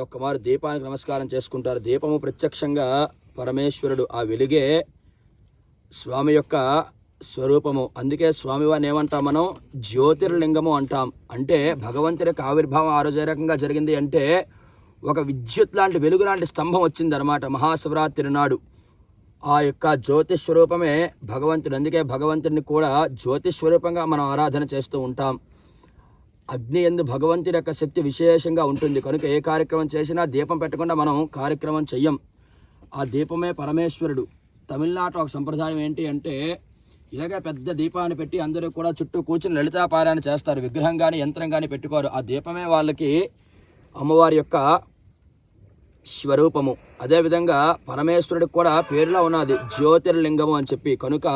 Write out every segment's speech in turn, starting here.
ఒక్కమారు దీపానికి నమస్కారం చేసుకుంటారు. దీపము ప్రత్యక్షంగా పరమేశ్వరుడు ఆ వెలుగే స్వామి యొక్క స్వరూపము. అందుకే స్వామివారిని ఏమంటాం మనం? జ్యోతిర్లింగము అంటాం. అంటే భగవంతుడి యొక్క ఆవిర్భావం ఆ రోజు ఏ రకంగా జరిగింది అంటే ఒక విద్యుత్ లాంటి వెలుగు లాంటి స్తంభం వచ్చిందనమాట మహాశివరాత్రి నాడు. ఆ యొక్క జ్యోతి స్వరూపమే భగవంతుడు. అందుకే భగవంతుడిని కూడా జ్యోతిస్వరూపంగా మనం ఆరాధన చేస్తూ ఉంటాం. అగ్ని ఎందు భగవంతుడి యొక్క శక్తి విశేషంగా ఉంటుంది. కనుక ఏ కార్యక్రమం చేసినా దీపం పెట్టకుండా మనం కార్యక్రమం చెయ్యం. ఆ దీపమే పరమేశ్వరుడు. తమిళనాట ఒక సంప్రదాయం ఏంటి అంటే ఇలాగే పెద్ద దీపాన్ని పెట్టి అందరూ కూడా చుట్టూ కూర్చుని లలితాపారాయణ చేస్తారు. విగ్రహం కానీ యంత్రం కానీ పెట్టుకోరు. ఆ దీపమే వాళ్ళకి అమ్మవారి యొక్క స్వరూపము. అదేవిధంగా పరమేశ్వరుడికి కూడా పేరులో ఉన్నది జ్యోతిర్లింగము అని చెప్పి. కనుక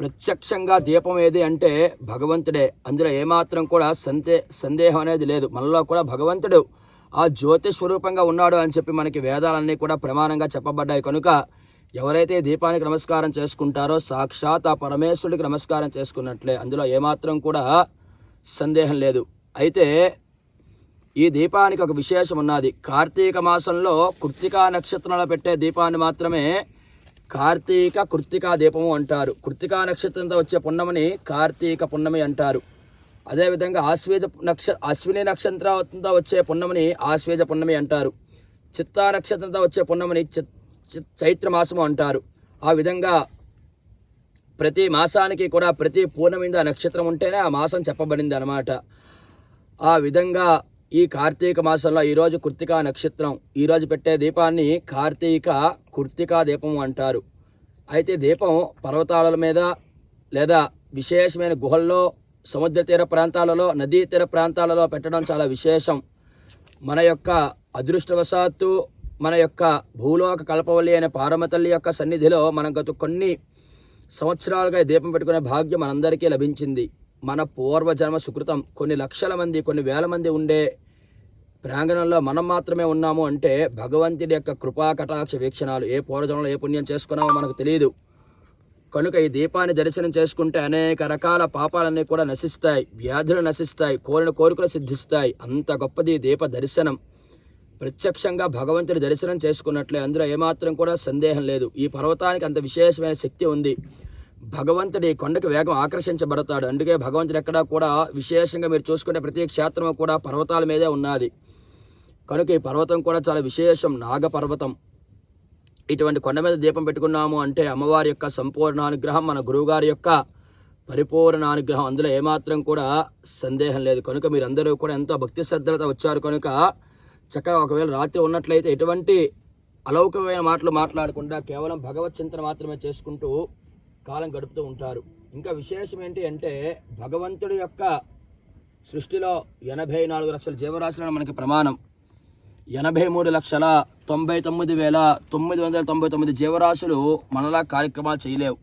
ప్రత్యక్షంగా దీపం ఏది అంటే భగవంతుడే. అందులో ఏమాత్రం కూడా సందే సందేహం అనేది లేదు. మనలో కూడా భగవంతుడు ఆ జ్యోతి స్వరూపంగా ఉన్నాడు అని చెప్పి మనకి వేదాలన్నీ కూడా ప్రమాణంగా చెప్పబడ్డాయి. కనుక ఎవరైతే దీపానికి నమస్కారం చేసుకుంటారో సాక్షాత్ ఆ పరమేశ్వరుడికి నమస్కారం చేసుకున్నట్లే. అందులో ఏమాత్రం కూడా సందేహం లేదు. అయితే ఈ దీపానికి ఒక విశేషం ఉన్నది. కార్తీక మాసంలో కృత్తికా నక్షత్రంలో పెట్టే దీపాన్ని మాత్రమే కార్తీక కృత్తికా దీపము అంటారు. కృత్తికా నక్షత్రంతో వచ్చే పున్నమని కార్తీక పున్నమి అంటారు. అదేవిధంగా ఆశ్వేజ నక్ష అశ్విని నక్షత్రంతో వచ్చే పున్నమని ఆశ్వేజ పున్నమి అంటారు. చిత్తా నక్షత్రంతో వచ్చే పున్నమని చిత్ చైత్ర మాసము అంటారు. ఆ విధంగా ప్రతి మాసానికి కూడా ప్రతి పూర్ణమింద నక్షత్రం ఉంటేనే ఆ మాసం చెప్పబడింది అనమాట ఆ విధంగా ఈ కార్తీక మాసంలో ఈరోజు కృత్తికా నక్షత్రం. ఈరోజు పెట్టే దీపాన్ని కార్తీక కృత్తికా దీపం అంటారు. అయితే దీపం పర్వతాల మీద లేదా విశేషమైన గుహల్లో సముద్ర తీర ప్రాంతాలలో నదీ తీర ప్రాంతాలలో పెట్టడం చాలా విశేషం. మన యొక్క అదృష్టవశాత్తు మన యొక్క భూలోక కల్పవల్లి అనే పారమతల్లి యొక్క సన్నిధిలో మనం గత కొన్ని సంవత్సరాలుగా దీపం పెట్టుకునే భాగ్యం మనందరికీ లభించింది. మన పూర్వజన్మ సుకృతం. కొన్ని లక్షల మంది కొన్ని వేల మంది ఉండే ప్రాంగణంలో మనం మాత్రమే ఉన్నాము అంటే భగవంతుడి యొక్క కృపా కటాక్ష వీక్షణాలు ఏ పూర్వజనంలో ఏ పుణ్యం చేసుకున్నామో మనకు తెలియదు కనుక ఈ దీపాన్ని దర్శనం చేసుకుంటే అనేక రకాల పాపాలన్నీ కూడా నశిస్తాయి వ్యాధులు నశిస్తాయి కోరిన కోరికలు సిద్ధిస్తాయి. అంత గొప్పది దీప దర్శనం. ప్రత్యక్షంగా భగవంతుడి దర్శనం చేసుకున్నట్లే అందులో ఏమాత్రం కూడా సందేహం లేదు. ఈ పర్వతానికి అంత విశేషమైన శక్తి ఉంది. భగవంతుడి కొండకి వేగం ఆకర్షించబడతాడు. అందుకే భగవంతుడు ఎక్కడా కూడా విశేషంగా మీరు చూసుకునే ప్రతి క్షేత్రము కూడా పర్వతాల మీదే ఉన్నది. కనుక ఈ పర్వతం కూడా చాలా విశేషం నాగపర్వతం. ఇటువంటి కొండ మీద దీపం పెట్టుకున్నాము అంటే అమ్మవారి యొక్క సంపూర్ణ అనుగ్రహం మన గురువుగారి యొక్క పరిపూర్ణ అనుగ్రహం అందులో ఏమాత్రం కూడా సందేహం లేదు. కనుక మీరందరూ కూడా ఎంతో భక్తి శ్రద్ధలతో వచ్చారు కనుక చక్కగా ఒకవేళ రాత్రి ఉన్నట్లయితే ఎటువంటి అలౌకికమైన మాటలు మాట్లాడకుండా కేవలం భగవత్ చింతన మాత్రమే చేసుకుంటూ కాలం గడుపుతూ ఉంటారు. ఇంకా విశేషం ఏంటి అంటే భగవంతుడి యొక్క సృష్టిలో ఎనభై నాలుగు లక్షల జీవరాశులను మనకి ప్రమాణం. ఎనభై మూడు లక్షల తొంభై తొమ్మిది వేల తొమ్మిది వందల తొంభై తొమ్మిది జీవరాశులు మనలా కార్యక్రమాలు చేయలేవు.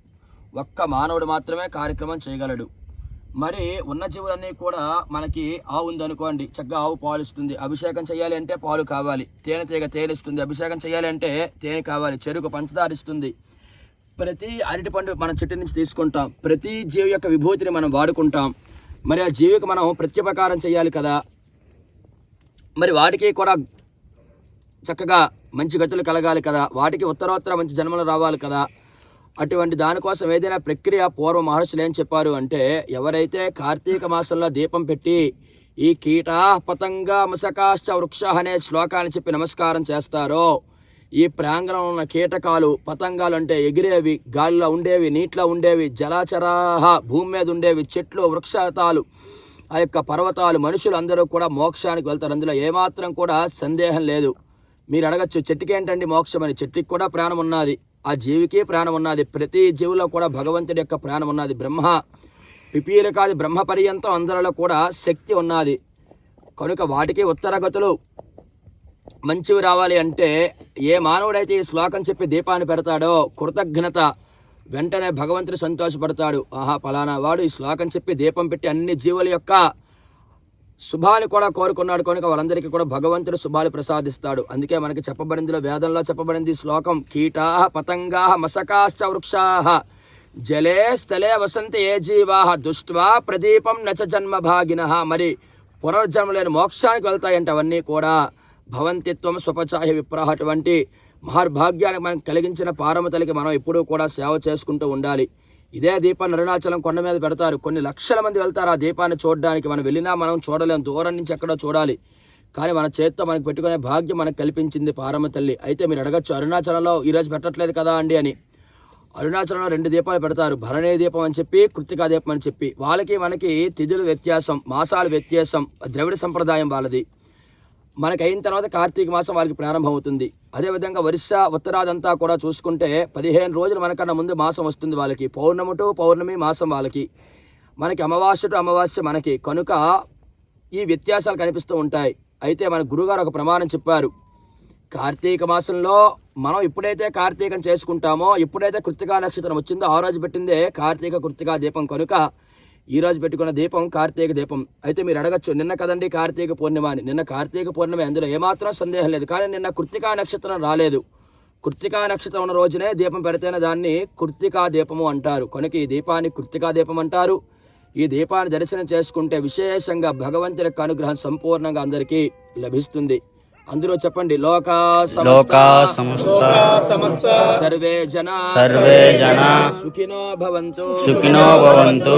ఒక్క మానవుడు మాత్రమే కార్యక్రమం చేయగలడు. మరి ఉన్న జీవులన్నీ కూడా మనకి ఆవు ఉందనుకోండి చక్కగా ఆవు పాలు ఇస్తుంది. అభిషేకం చేయాలి అంటే పాలు కావాలి. తేనె తీగ తేలిస్తుంది అభిషేకం చేయాలి అంటే తేనె కావాలి. చెరుకు పంచదార ఇస్తుంది. ప్రతి అరటిపండు మనం చెట్టు నుంచి తీసుకుంటాం. ప్రతి జీవి యొక్క విభూతిని మనం వాడుకుంటాం. మరి ఆ జీవికి మనం ప్రత్యుపకారం చేయాలి కదా. మరి వాటికి కూడా చక్కగా మంచి గతులు కలగాలి కదా. వాటికి ఉత్తరోత్తర మంచి జన్మలు రావాలి కదా. అటువంటి దానికోసం ఏదైనా ప్రక్రియ పూర్వ మహర్షులు ఏం చెప్పారు అంటే ఎవరైతే కార్తీక మాసంలో దీపం పెట్టి ఈ కీట పతంగ మసకాశ్చ వృక్ష అనే శ్లోకాన్ని చెప్పి నమస్కారం చేస్తారో ఈ ప్రాంగణంలో ఉన్న కీటకాలు పతంగాలు అంటే ఎగిరేవి గాలిలో ఉండేవి నీటిలో ఉండేవి జలాచరాహ భూమి మీద ఉండేవి చెట్లు వృక్షతాలు ఆ యొక్క పర్వతాలు మనుషులు అందరూ కూడా మోక్షానికి వెళ్తారు. అందులో ఏమాత్రం కూడా సందేహం లేదు. మీరు అడగచ్చు చెట్టుకి ఏంటండి మోక్షం అని. చెట్టుకి కూడా ప్రాణం ఉన్నది ఆ జీవికే ప్రాణం ఉన్నది ప్రతి జీవిలో కూడా భగవంతుడి యొక్క ప్రాణం ఉన్నది బ్రహ్మ పిపీలకాది బ్రహ్మ పర్యంతం అందరిలో కూడా శక్తి ఉన్నది. కనుక వాటికి ఉత్తరగతులు మంచివి రావాలి అంటే ఏ మానవుడైతే ఈ శ్లోకం చెప్పి దీపాన్ని పెడతాడో కృతజ్ఞత వెంటనే భగవంతుడు సంతోషపడతాడు. ఆహా పలానా వాడు ఈ శ్లోకం చెప్పి దీపం పెట్టి అన్ని జీవుల యొక్క శుభాలు కూడా కోరుకున్నాడు. కనుక వాళ్ళందరికీ కూడా భగవంతుడు శుభాలు ప్రసాదిస్తాడు. అందుకే మనకి చెప్పబడిందిలో వేదంలో చెప్పబడింది శ్లోకం కీటా పతంగా మసకాశ్చ వృక్షా జలే స్థలే వసంత ఏ జీవా దుష్ట్వా ప్రదీపం నచ జన్మ భాగిన. మరి పునర్జన్మ లేని మోక్షానికి వెళ్తాయంట అవన్నీ కూడా. భవంతిత్వం స్వపచాయ విప్రాహ అటువంటి మహర్భాగ్యానికి మనం కలిగించిన పారమతలికి మనం ఎప్పుడూ కూడా సేవ చేసుకుంటూ ఉండాలి. ఇదే దీపాన్ని అరుణాచలం కొండ మీద పెడతారు. కొన్ని లక్షల మంది వెళ్తారు ఆ దీపాన్ని చూడడానికి. మనం వెళ్ళినా మనం చూడలేము దూరం నుంచి ఎక్కడో చూడాలి. కానీ మన చేత్తో మనకు పెట్టుకునే భాగ్యం మనకు కల్పించింది పారమ్మ తల్లి. అయితే మీరు అడగచ్చు అరుణాచలంలో ఈరోజు పెట్టట్లేదు కదా అండి అని. అరుణాచలంలో రెండు దీపాలు పెడతారు. భరణీ దీపం అని చెప్పి కృతికా దీపం అని చెప్పి. వాళ్ళకి మనకి తిథులు వ్యత్యాసం మాసాలు వ్యత్యాసం ద్రవిడ సంప్రదాయం వాళ్ళది. మనకి అయిన తర్వాత కార్తీక మాసం వాళ్ళకి ప్రారంభం అవుతుంది అదేవిధంగా ఒరిస్సా ఉత్తరాదంతా కూడా చూసుకుంటే పదిహేను రోజులు మనకన్నా ముందు మాసం వస్తుంది వాళ్ళకి. పౌర్ణమి టు పౌర్ణమి మాసం వాళ్ళకి. మనకి అమావాస్య టు అమావాస్య మనకి. కనుక ఈ వ్యత్యాసాలు కనిపిస్తూ ఉంటాయి. అయితే మన గురుగారు ఒక ప్రమాణం చెప్పారు. కార్తీక మాసంలో మనం ఎప్పుడైతే కార్తీకం చేసుకుంటామో ఎప్పుడైతే కృతికా నక్షత్రం వచ్చిందో ఆ రోజు పెట్టిందే కార్తీక కృతికా దీపం. కనుక ఈ రోజు పెట్టుకున్న దీపం కార్తీక దీపం. అయితే మీరు అడగచ్చు నిన్న కదండి కార్తీక పూర్ణిమ అని. నిన్న కార్తీక పూర్ణిమ అందులో ఏమాత్రం సందేహం లేదు. కానీ నిన్న కృతికా నక్షత్రం రాలేదు. కృత్తికా నక్షత్రం ఉన్న రోజునే దీపం పెడితేనే దాన్ని కృత్తికా దీపము అంటారు. కనుక ఈ దీపాన్ని కృత్తికా దీపం అంటారు. ఈ దీపాన్ని దర్శనం చేసుకుంటే విశేషంగా భగవంతుని యొక్క అనుగ్రహం సంపూర్ణంగా అందరికీ లభిస్తుంది. అందులో చెప్పండి లోకా లోకా సమస్త. సమస్త. సర్వే జనా సర్వే జనా సుఖినో భవంతు. సుఖినో భవంతు.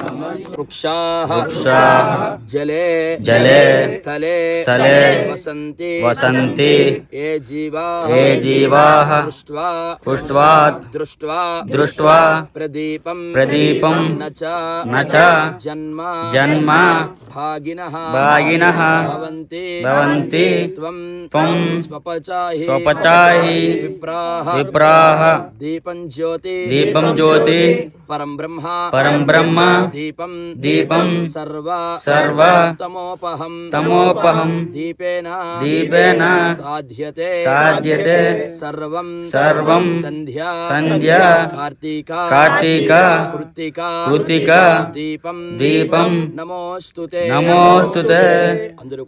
శివాయ వృక్షాః వృక్షాః జలే జలే స్థలే స్థలే వసంతి వసంతి ఏ జీవా ఏ జీవాః దృష్ట్వా పుష్ట్వా దృష్ట్వా దృష్ట్వా ప్రదీపం ప్రదీపం నచ నచ జన్మ జన్మ భాగినః భాగినః భవంతి భవంతి త్వం త్వం స్వపచాహి స్వపచాహి విప్రాహ విప్రాహ దీపం జ్యోతి దీపం జ్యోతి పరం బ్రహ్మ పరం బ్రహ్మ దీపం దీపం సర్వ సర్వ తమోపహం తమోపహం దీపేన దీపేన సాధ్యతే సాధ్యతే సర్వం సర్వం సంధ్యా సంధ్యా కార్తీక కార్తీక కృత్తిక కృతిక దీపం దీపం నమోస్తుతే నమోస్తుతే అందరూ